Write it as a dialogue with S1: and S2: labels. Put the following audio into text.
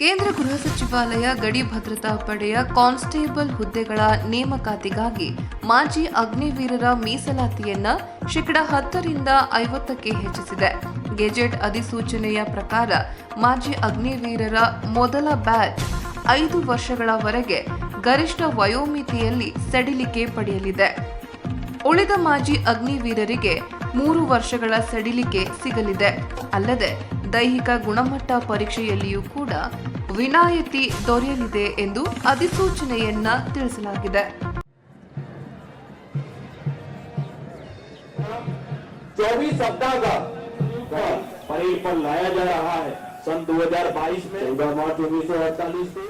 S1: ಕೇಂದ್ರ ಗೃಹ ಸಚಿವಾಲಯ ಗಡಿ ಭದ್ರತಾ ಪಡೆಯ ಕಾನ್ಸ್ಟೇಬಲ್ ಹುದ್ದೆಗಳ ನೇಮಕಾತಿಗಾಗಿ ಮಾಜಿ ಅಗ್ನಿವೀರರ ಮೀಸಲಾತಿಯನ್ನ ಶೇಕಡ ಹತ್ತರಿಂದ ಐವತ್ತಕ್ಕೆ ಹೆಚ್ಚಿಸಿದೆ. ಗೆಜೆಟ್ ಅಧಿಸೂಚನೆಯ ಪ್ರಕಾರ ಮಾಜಿ ಅಗ್ನಿವೀರರ ಮೊದಲ ಬ್ಯಾಚ್ ಐದು ವರ್ಷಗಳವರೆಗೆ ಗರಿಷ್ಠ ವಯೋಮಿತಿಯಲ್ಲಿ ಸಡಿಲಿಕೆ ಪಡೆಯಲಿದೆ. ಉಳಿದ ಮಾಜಿ ಅಗ್ನಿವೀರರಿಗೆ ಮೂರು ವರ್ಷಗಳ ಸಡಿಲಿಕೆ ಸಿಗಲಿದೆ. ಅಲ್ಲದೆ ದೈಹಿಕ ಗುಣಮಟ್ಟ ಪರೀಕ್ಷೆಯಲ್ಲಿಯೂ ಕೂಡ ವಿನಾಯಿತಿ ದೊರೆಯಲಿದೆ ಎಂದು ಅಧಿಸೂಚನೆಯನ್ನ ತಿಳಿಸಲಾಗಿದೆ
S2: चौबीस सप्ताह का परेड पर लाया जा रहा है सन 2022 में चौदह मार्च उन्नीस सौ अड़तालीस को